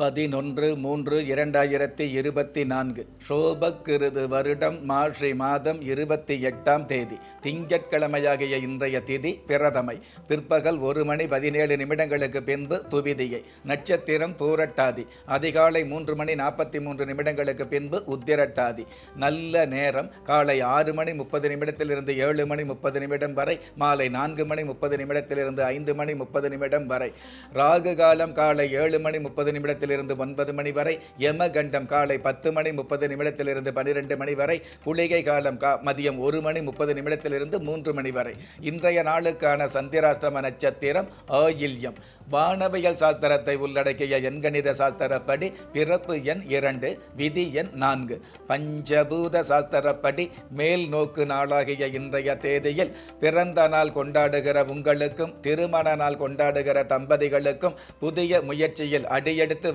பதினொன்று மூன்று இரண்டாயிரத்தி இருபத்தி நான்கு. சோபக்கிருது வருடம் மார்கழி மாதம் இருபத்தி எட்டாம் தேதி. திங்கட்கிழமையாகிய இன்றைய திதி பிரதமை. பிற்பகல் ஒரு மணி பதினேழு நிமிடங்களுக்கு பின்பு துவிதியை. நட்சத்திரம் பூரட்டாதி. அதிகாலை மூன்று மணி நாற்பத்தி மூன்று நிமிடங்களுக்கு பின்பு உத்திரட்டாதி. நல்ல நேரம். காலை ஆறு மணி முப்பது நிமிடத்திலிருந்து ஏழு மணி முப்பது நிமிடம் வரை. மாலை நான்கு மணி முப்பது நிமிடத்திலிருந்து ஐந்து மணி முப்பது நிமிடம் வரை. ராகு காலம் காலை ஏழு மணி முப்பது நிமிடத்தில் நிமிடத்திலிருந்து ஒன்பது மணி வரை யமகண்டம் காலை பத்து மணி முப்பது நிமிடத்திலிருந்து பன்னிரெண்டு மணி வரை குளிகை காலம் கா மதியம் ஒரு மணி முப்பது நிமிடத்திலிருந்து மூன்று மணி வரை. இன்றைய நாளுக்கான சந்திராஷ்டம நட்சத்திரம் ஆயில்யம். வானவியல் சாஸ்திரத்தை உள்ளடக்கிய எண்கணித சாஸ்திரப்படி பிறப்பு எண் இரண்டு விதி எண் நான்கு. பஞ்சபூத சாஸ்திரப்படி மேல் நோக்கு நாளாகிய இன்றைய தேதியில் பிறந்த நாள் கொண்டாடுகிற உங்களுக்கும் திருமண நாள் கொண்டாடுகிற தம்பதிகளுக்கும் புதிய முயற்சியில் அடியெடுத்து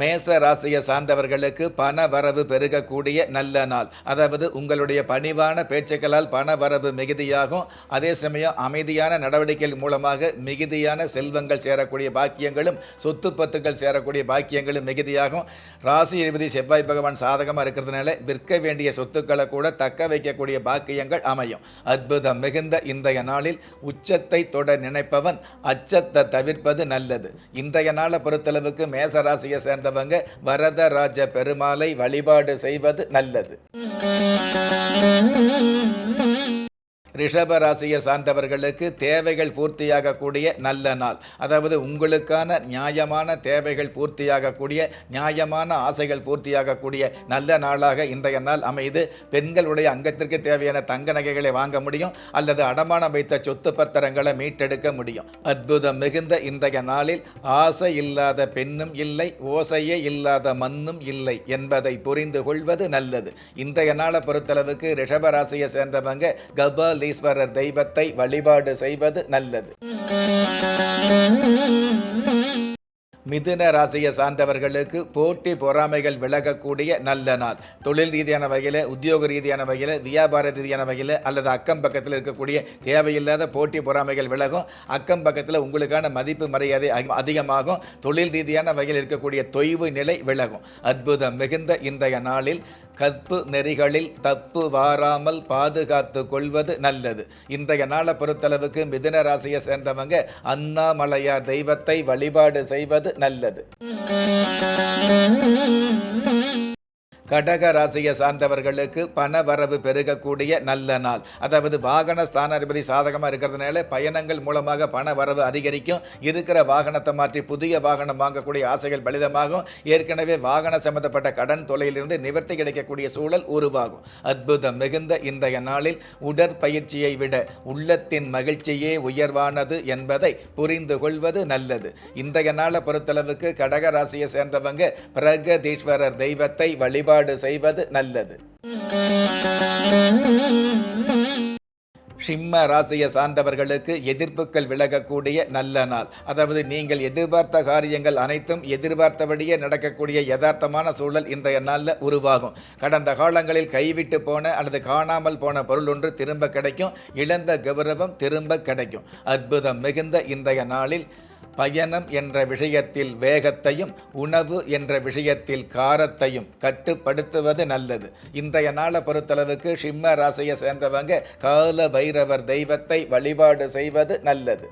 மேச ராசியை சார்ந்தவர்களுக்கு பண வரவு பெருகக்கூடிய நல்ல நாள். அதாவது உங்களுடைய பணிவான பேச்சுக்களால் பண வரவு மிகுதியாகும். அதே சமயம் அமைதியான நடவடிக்கைகள் மூலமாக மிகுதியான செல்வங்கள் சேரக்கூடிய பாக்கியங்களும் சொத்து பத்துக்கள் சேரக்கூடிய பாக்கியங்களும் மிகுதியாகும். ராசி எழுபதி செவ்வாய் பகவான் சாதகமாக இருக்கிறதுனால விற்க வேண்டிய சொத்துக்களை கூட தக்க வைக்கக்கூடிய பாக்கியங்கள் அமையும். அற்புதம் மிகுந்த இன்றைய நாளில் உச்சத்தை தொட நினைப்பவன் அச்சத்தை தவிர்ப்பது நல்லது. இன்றைய நாளை பொறுத்தளவுக்கு மேச ராசியை சேர்ந்த சேர்ந்தவங்க வரதராஜ பெருமாளை வழிபாடு செய்வது நல்லது. ரிஷப ராசியை சார்ந்தவர்களுக்கு தேவைகள் பூர்த்தியாகக்கூடிய நல்ல நாள். அதாவது உங்களுக்கான நியாயமான தேவைகள் பூர்த்தியாகக்கூடிய நியாயமான ஆசைகள் பூர்த்தியாகக்கூடிய நல்ல நாளாக இன்றைய நாள் அமைது பெண்களுடைய அங்கத்திற்கு தேவையான தங்க நகைகளை வாங்க முடியும் அல்லது அடமானம் வைத்த சொத்து பத்திரங்களை மீட்டெடுக்க முடியும். அற்புதம் மிகுந்த இன்றைய நாளில் ஆசை இல்லாத பெண்ணும் இல்லை ஓசையே இல்லாத மண்ணும் இல்லை என்பதை புரிந்து கொள்வது நல்லது. இன்றைய நாளை பொறுத்தளவுக்கு ரிஷபராசியை சேர்ந்தவங்க கபால் ஈஸ்வரர் தெய்வத்தை வழிபாடு செய்வது நல்லது. மிதுன ராசியை சார்ந்தவர்களுக்கு போட்டி பொறாமைகள் விலகக்கூடிய நல்ல நாள். தொழில் ரீதியான வகையில் உத்தியோக ரீதியான வகையில் வியாபார ரீதியான வகையில் அல்லது அக்கம் பக்கத்தில் இருக்கக்கூடிய தேவையில்லாத போட்டி பொறாமைகள் விலகும். அக்கம் பக்கத்தில் உங்களுக்கான மதிப்பு மரியாதை அதிகமாகும். தொழில் ரீதியான வகையில் இருக்கக்கூடிய தொய்வு நிலை விலகும். அற்புதம் மிகுந்த இன்றைய நாளில் கற்பு நெறிகளில் தப்பு வாராமல் பாதுகாத்து கொள்வது நல்லது. இன்றைய நாளை பொறுத்தளவுக்கு மிதுன ராசியை சேர்ந்தவங்க அண்ணாமலையார் தெய்வத்தை வழிபாடு செய்வது நல்லது. கடக ராசியை சார்ந்தவர்களுக்கு பண வரவு பெருகக்கூடிய நல்ல நாள். அதாவது வாகன ஸ்தானாதிபதி சாதகமாக இருக்கிறதுனால பயணங்கள் மூலமாக பண வரவு அதிகரிக்கும். இருக்கிற வாகனத்தை மாற்றி புதிய வாகனம் வாங்கக்கூடிய ஆசைகள் பலிதமாகும். ஏற்கனவே வாகன சம்பந்தப்பட்ட கடன் தொலையிலிருந்து நிவர்த்தி கிடைக்கக்கூடிய சூழல் உருவாகும். அற்புதம் மிகுந்த இன்றைய நாளில் உடற்பயிற்சியை விட உள்ளத்தின் மகிழ்ச்சியே உயர்வானது என்பதை புரிந்து கொள்வது நல்லது. இன்றைய நாளை பொறுத்தளவுக்கு கடக ராசியை சேர்ந்தவங்க பிரகதீஸ்வரர் தெய்வத்தை வழிபாடு வழிபாடு செய்வது நல்லது. சிம்ம ராசியை சார்ந்தவர்களுக்கு எதிர்ப்புகள் விலகக்கூடிய நல்ல நாள். அதாவது நீங்கள் எதிர்பார்த்த காரியங்கள் அனைத்தும் எதிர்பார்த்தபடியே நடக்கக்கூடிய யதார்த்தமான சூழல் இன்றைய நாளில் உருவாகும். கடந்த காலங்களில் கைவிட்டு போன அல்லது காணாமல் போன பொருள் ஒன்று திரும்ப கிடைக்கும். இழந்த கௌரவம் திரும்ப கிடைக்கும். அற்புதம் மிகுந்த இன்றைய நாளில் பயணம் என்ற விஷயத்தில் வேகத்தையும் உணவு என்ற விஷயத்தில் காரத்தையும் கட்டுப்படுத்துவது நல்லது. இன்றைய நாளை பொறுத்தளவுக்கு சிம்ம ராசியை சேர்ந்தவங்க கால பைரவர் தெய்வத்தை வழிபாடு செய்வது நல்லது.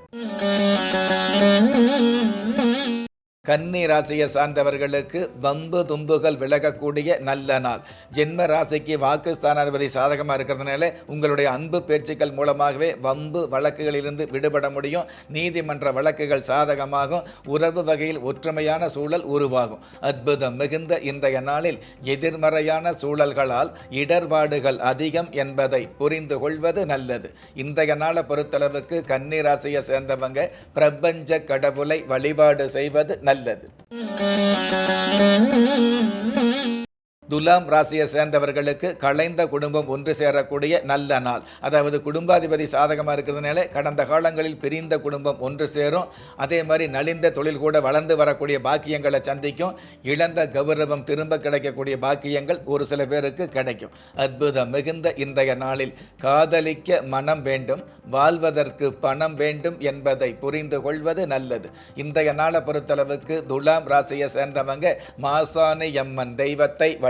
கன்னி ராசியை சார்ந்தவர்களுக்கு வம்பு தும்புகள் விலகக்கூடிய நல்ல நாள். ஜென்ம ராசிக்கு வாக்கு ஸ்தானாதிபதி சாதகமாக இருக்கிறதுனால உங்களுடைய அன்பு பேச்சுக்கள் மூலமாகவே வம்பு வழக்குகளிலிருந்து விடுபட முடியும். நீதிமன்ற வழக்குகள் சாதகமாகும். உறவு வகையில் ஒற்றுமையான சூழல் உருவாகும். அற்புதம் மிகுந்த இன்றைய நாளில் எதிர்மறையான சூழல்களால் இடர்பாடுகள் அதிகம் என்பதை புரிந்து கொள்வது நல்லது. இன்றைய நாளை பொறுத்தளவுக்கு கன்னி ராசியை சேர்ந்தவங்க பிரபஞ்ச கடவுளை வழிபாடு செய்வது நல்லது. halledin. Hmm. துலாம் ராசியை சேர்ந்தவர்களுக்கு கலைந்த குடும்பம் ஒன்று சேரக்கூடிய நல்ல நாள். அதாவது குடும்பாதிபதி சாதகமாக இருக்கிறதுனால கடந்த காலங்களில் பிரிந்த குடும்பம் ஒன்று சேரும். அதே மாதிரி நலிந்த தொழில் கூட வளர்ந்து வரக்கூடிய பாக்கியங்களை சந்திக்கும். இழந்த கௌரவம் திரும்ப கிடைக்கக்கூடிய பாக்கியங்கள் ஒரு சில பேருக்கு கிடைக்கும். அற்புதம் மிகுந்த இன்றைய நாளில் காதலிக்க மனம் வேண்டும். வாழ்வதற்கு பணம் வேண்டும் என்பதை புரிந்து கொள்வது நல்லது. இன்றைய நாளை பொறுத்தளவுக்கு துலாம் ராசியை சேர்ந்தவங்க மாசாணி அம்மன் தெய்வத்தை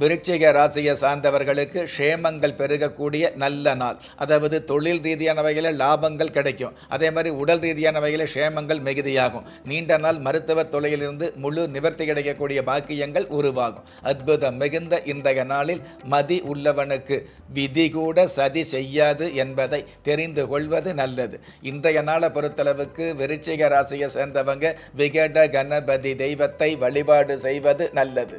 விருட்சிக ராசியை சார்ந்தவர்களுக்கு க்ஷேமங்கள் பெருகக்கூடிய நல்ல நாள். அதாவது தொழில் ரீதியான வகையில் லாபங்கள் கிடைக்கும். அதே மாதிரி உடல் ரீதியான வகையில் க்ஷேமங்கள் மிகுதியாகும். நீண்ட நாள் மருத்துவ தொலையிலிருந்து முழு நிவர்த்தி கிடைக்கக்கூடிய பாக்கியங்கள் உருவாகும். அற்புதம் மிகுந்த இன்றைய நாளில் மதி உள்ளவனுக்கு விதி கூட சதி செய்யாது என்பதை தெரிந்து கொள்வது நல்லது. இன்றைய நாளை பொறுத்தளவுக்கு விருச்சிக ராசியை சேர்ந்தவங்க விகட கணபதி தெய்வத்தை வழிபாடு செய்வது நல்லது.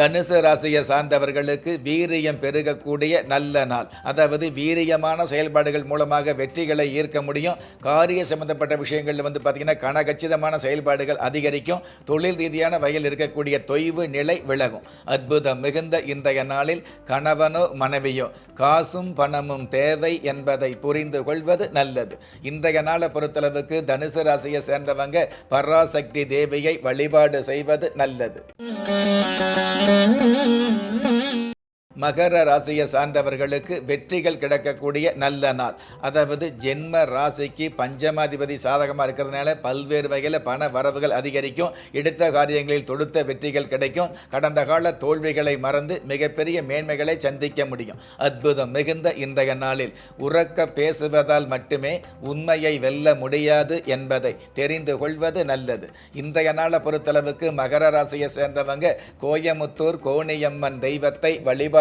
தனுசு ராசியை சார்ந்தவர்களுக்கு வீரியம் பெருகக்கூடிய நல்ல நாள். அதாவது வீரியமான செயல்பாடுகள் மூலமாக வெற்றிகளை ஈர்க்க முடியும். காரிய சம்பந்தப்பட்ட விஷயங்களில் வந்து பார்த்திங்கன்னா கனகச்சிதமான செயல்பாடுகள் அதிகரிக்கும். தொழில் ரீதியான வகையில் இருக்கக்கூடிய தொய்வு நிலை விலகும். அற்புதம் மிகுந்த இன்றைய நாளில் கணவனோ மனைவியோ காசும் பணமும் தேவை என்பதை புரிந்து கொள்வது நல்லது. இன்றைய நாளை பொறுத்தளவுக்கு தனுசு ராசியை சேர்ந்தவங்க பராசக்தி தேவியை வழிபாடு செய்வது நல்லது. Mm-hmm. மகர ராசியை சார்ந்தவர்களுக்கு வெற்றிகள் கிடைக்கக்கூடிய நல்ல நாள். அதாவது ஜென்ம ராசிக்கு பஞ்சமாதிபதி சாதகமாக இருக்கிறதுனால பல்வேறு வகையில் பண வரவுகள் அதிகரிக்கும். எடுத்த காரியங்களில் தொடுத்த வெற்றிகள் கிடைக்கும். கடந்த கால தோல்விகளை மறந்து மிகப்பெரிய மேன்மைகளை சந்திக்க முடியும். அற்புதம் மிகுந்த இன்றைய நாளில். உறக்க பேசுவதால் மட்டுமே உண்மையை வெல்ல முடியாது என்பதை தெரிந்து கொள்வது நல்லது. இன்றைய நாளை பொறுத்தளவுக்கு மகர ராசியை சேர்ந்தவங்க கோயமுத்தூர் கோணியம்மன் தெய்வத்தை வழிபாடு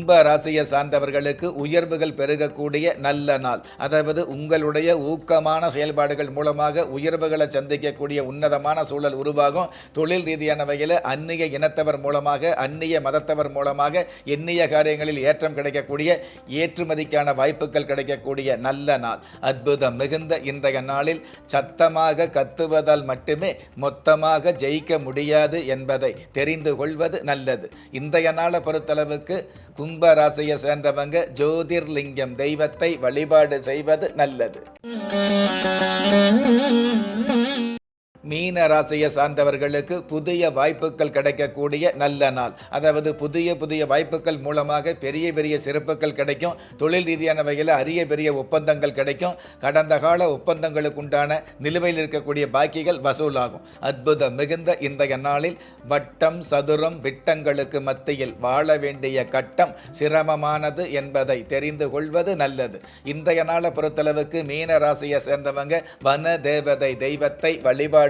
கும்ப ராசியை சார்ந்தவர்களுக்கு உயர்வுகள் பெருகக்கூடிய நல்ல நாள். அதாவது உங்களுடைய ஊக்கமான செயல்பாடுகள் மூலமாக உயர்வுகளை சந்திக்கக்கூடிய உன்னதமான சூழல் உருவாகும். தொழில் ரீதியான வகையில் அந்நிய இனத்தவர் மூலமாக அந்நிய மதத்தவர் மூலமாக எண்ணிய காரியங்களில் ஏற்றம் கிடைக்கக்கூடிய ஏற்றுமதிக்கான வாய்ப்புகள் கிடைக்கக்கூடிய நல்ல நாள். அற்புதம் மிகுந்த இன்றைய நாளில் சத்தமாக கத்துவதால் மட்டுமே மொத்தமாக ஜெயிக்க முடியாது என்பதை தெரிந்து கொள்வது நல்லது. இன்றைய நாளை பொறுத்தளவுக்கு கும்ப ராசியை சேர்ந்தவங்க ஜோதிர்லிங்கம் தெய்வத்தை வழிபாடு செய்வது நல்லது. மீன ராசியை சார்ந்தவர்களுக்கு புதிய வாய்ப்புகள் கிடைக்கக்கூடிய நல்ல நாள். அதாவது புதிய புதிய வாய்ப்புகள் மூலமாக பெரிய பெரிய சிறப்புகள் கிடைக்கும். தொழில் ரீதியான வகையில் அரிய பெரிய ஒப்பந்தங்கள் கிடைக்கும். கடந்த கால ஒப்பந்தங்களுக்கு உண்டான நிலுவையில் இருக்கக்கூடிய பாக்கிகள் வசூலாகும். அற்புதம் மிகுந்த இன்றைய நாளில் வட்டம் சதுரம் விட்டங்களுக்கு மத்தியில் வாழ வேண்டிய கட்டம் சிரமமானது என்பதை தெரிந்து கொள்வது நல்லது. இன்றைய நாளை பொறுத்தளவுக்கு மீன ராசியை சேர்ந்தவங்க வன தேவதை தெய்வத்தை வழிபாடு